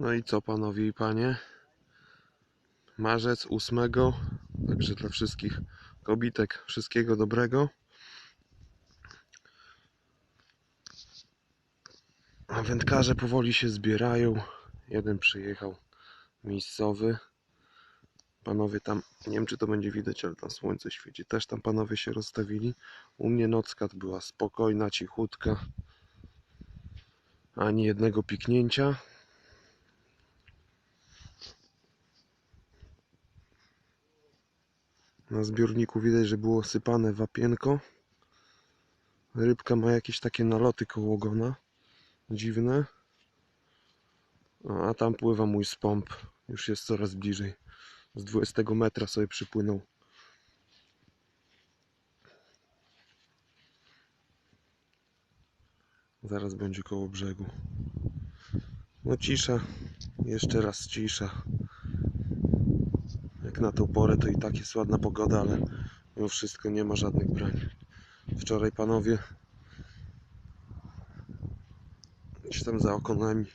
No i co panowie i panie? Marzec 8. Także dla wszystkich kobitek wszystkiego dobrego. A wędkarze powoli się zbierają. Jeden przyjechał miejscowy. Panowie tam, nie wiem czy to będzie widać, ale tam słońce świeci. Też tam panowie się rozstawili. U mnie nocka była spokojna, cichutka. Ani jednego piknięcia. Na zbiorniku widać, że było sypane wapienko. Rybka ma jakieś takie naloty koło ogona. Dziwne. A tam pływa mój spomp. Już jest coraz bliżej. Z 20 metra sobie przypłynął. Zaraz będzie koło brzegu. No cisza. Jeszcze raz cisza. Jak na tą porę to i tak jest ładna pogoda, ale mimo wszystko nie ma żadnych brań. Wczoraj panowie gdzieś tam za okonami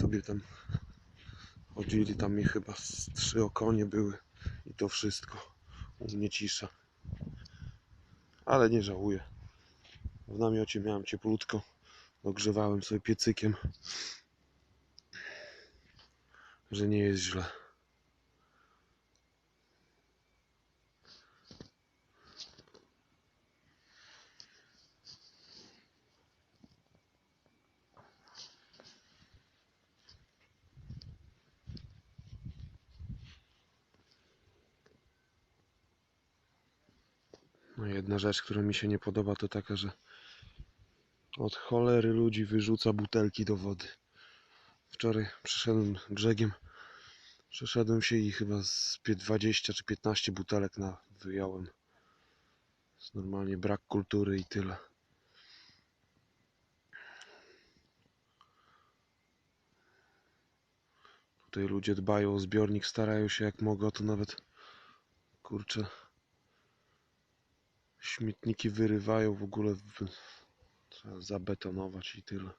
sobie tam chodzili, tam mi chyba z trzy okonie były i to wszystko. U mnie cisza. Ale nie żałuję. W namiocie miałem cieplutko. Ogrzewałem sobie piecykiem. Że nie jest źle. No jedna rzecz, która mi się nie podoba, to taka, że od cholery ludzi wyrzuca butelki do wody. Wczoraj przeszedłem brzegiem, przeszedłem się i chyba z pie- 20 czy 15 butelek na wyjąłem. Jest normalnie brak kultury i tyle. Tutaj ludzie dbają o zbiornik, starają się jak mogą, to nawet kurczę śmietniki wyrywają w ogóle w... trzeba zabetonować i tyle.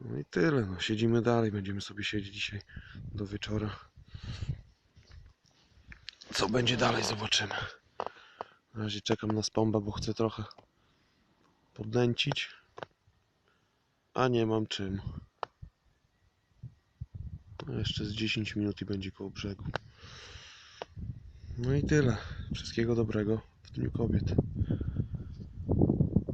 No i tyle, no siedzimy dalej, będziemy sobie siedzieć dzisiaj do wieczora. Co będzie dalej zobaczymy. Na razie czekam na spomba, bo chcę trochę podnęcić. A nie mam czym. Jeszcze z 10 minut i będzie koło brzegu. No i tyle. Wszystkiego dobrego w Dniu Kobiet.